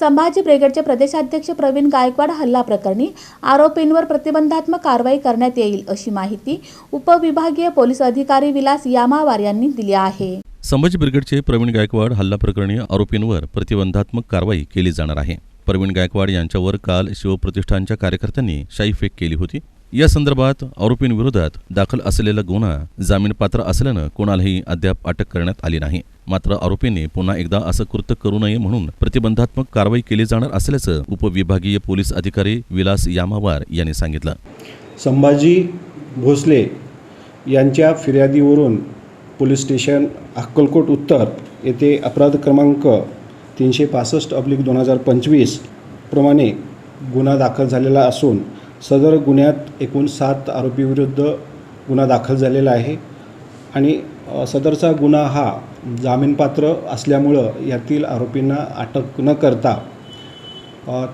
संभाजी ब्रिगेडचे प्रदेशाध्यक्ष प्रवीण गायकवाड हल्ला प्रकरणी आरोपींवर प्रतिबंधात्मक कारवाई करण्यात येईल अशी माहिती उपविभागीय पोलीस अधिकारी विलास यामावार यांनी दिली आहे. संभाजी ब्रिगेडचे प्रवीण गायकवाड हल्ला प्रकरणी आरोपींवर प्रतिबंधात्मक कारवाई केली जाणार आहे. प्रवीण गायकवाड यांच्यावर काल शिवप्रतिष्ठानच्या कार्यकर्त्यांनी शाईफेक केली होती. या संदर्भात आरोपींविरोधात दाखल असलेला गुन्हा जामीनपात्र असल्यानं कोणालाही अद्याप अटक करण्यात आली नाही. मात्र आरोपींनी पुन्हा एकदा असं कृत्य करू नये म्हणून प्रतिबंधात्मक कारवाई केली जाणार असल्याचं उपविभागीय पोलीस अधिकारी विलास यामावार यांनी सांगितलं. संभाजी भोसले यांच्या फिर्यादीवरून पोलीस स्टेशन अक्कलकोट उत्तर येथे अपराध क्रमांक तीनशे पासष्ट अब्लिक दोन हजार पंचवीस प्रमाणे गुन्हा दाखल झालेला असून सदर गुन्ह्यात एकूण सात आरोपीविरुद्ध गुन्हा दाखल झालेला आहे. आणि सदरचा गुन्हा हा जामीनपात्र असल्यामुळं यातील आरोपींना अटक न करता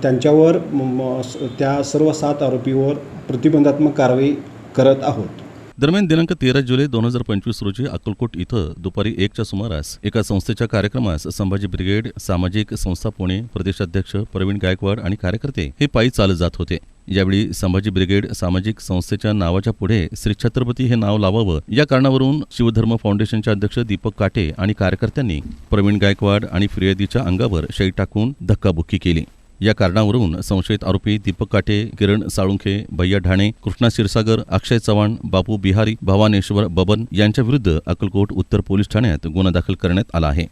त्यांच्यावर म- त्या सर्व सात आरोपीवर प्रतिबंधात्मक कारवाई करत आहोत. दरम्यान दिनांक तेरा जुलै दोन हजार पंचवीस रोजी अक्कलकोट इथं दुपारी एकच्या सुमारास एका संस्थेच्या कार्यक्रमास संभाजी ब्रिगेड सामाजिक संस्था पुणे प्रदेशाध्यक्ष प्रवीण गायकवाड आणि कार्यकर्ते हे पायी चालत जात होते. यावेळी संभाजी ब्रिगेड सामाजिक संस्थेच्या नावाच्या पुढे श्री छत्रपती हे नाव लावावं या कारणावरून शिवधर्म फाउंडेशनचे अध्यक्ष दीपक काटे आणि कार्यकर्त्यांनी प्रवीण गायकवाड आणि फिर्यादीच्या अंगावर शै टाकून धक्काबुक्की केली. या कारणावरून संशयित आरोपी दीपक काटे किरण साळुंखे भैया ढाणे कृष्णा क्षीरसागर अक्षय चव्हाण बापू बिहारी भवानेश्वर बबन यांच्या विरुद्ध अक्कलकोट उत्तर पोलीस ठाण्यात गुन्हा दाखल करण्यात आला आहे.